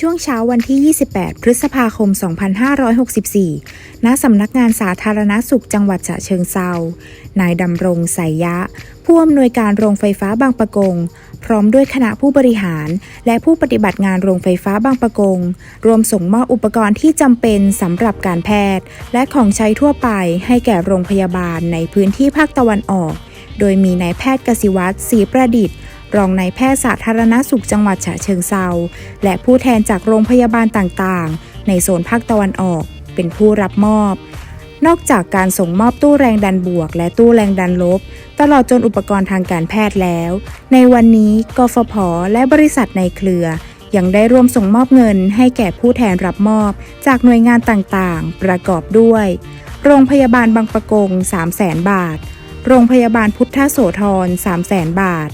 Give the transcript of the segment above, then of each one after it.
ช่วงเช้าวันที่ 28 พฤษภาคม 2564 ณ สำนักงานสาธารณสุขจังหวัดฉะเชิงเซา นายดำรงไสยยะ ผู้อำนวยการโรงไฟฟ้าบางปะกง พร้อมด้วยคณะผู้บริหาร และผู้ปฏิบัติงานโรงไฟฟ้าบางปะกง รวมส่งมอบอุปกรณ์ที่จำเป็นสำหรับการแพทย์ และของใช้ทั่วไปให้แก่โรงพยาบาลในพื้นที่ภาคตะวันออก โดยมีนายแพทย์กสิวัตรศรีประดิษฐ์ รองนายแพทย์สาธารณสุขจังหวัดฉะเชิงเซาและผู้แทนจากโรงพยาบาลต่างๆ ในโซนภาคตะวันออก เป็นผู้รับมอบ นอกจากการส่งมอบตู้แรงดันบวก และตู้แรงดันลบ ตลอดจนอุปกรณ์ทางการแพทย์แล้ว ในวันนี้กฟผและบริษัทในเครือยังได้ร่วมส่งมอบเงินให้แก่ผู้แทนรับมอบ จากหน่วยงานต่างๆ ประกอบด้วย โรงพยาบาลบางปะกง 300,000 บาท โรงพยาบาลพุทธโสธร 300,000 บาท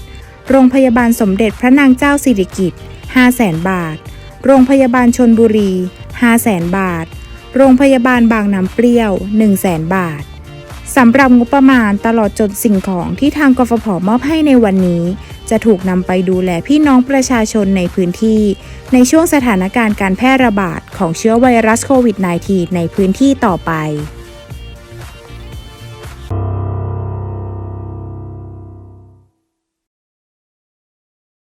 โรงพยาบาลสมเด็จพระนางเจ้าสิริกิติ์500,000 บาท โรงพยาบาลชนบุรี 500,000 บาท โรงพยาบาลบางน้ำเปรี้ยว 100,000 บาทสำหรับงบประมาณตลอดจนสิ่งของที่ทางกฟผมอบให้ในวันนี้ จะถูกนำไปดูแลพี่น้องประชาชนในพื้นที่ ในช่วงสถานการณ์การแพร่ระบาดของเชื้อไวรัสโควิด -19 ในพื้นที่ต่อไป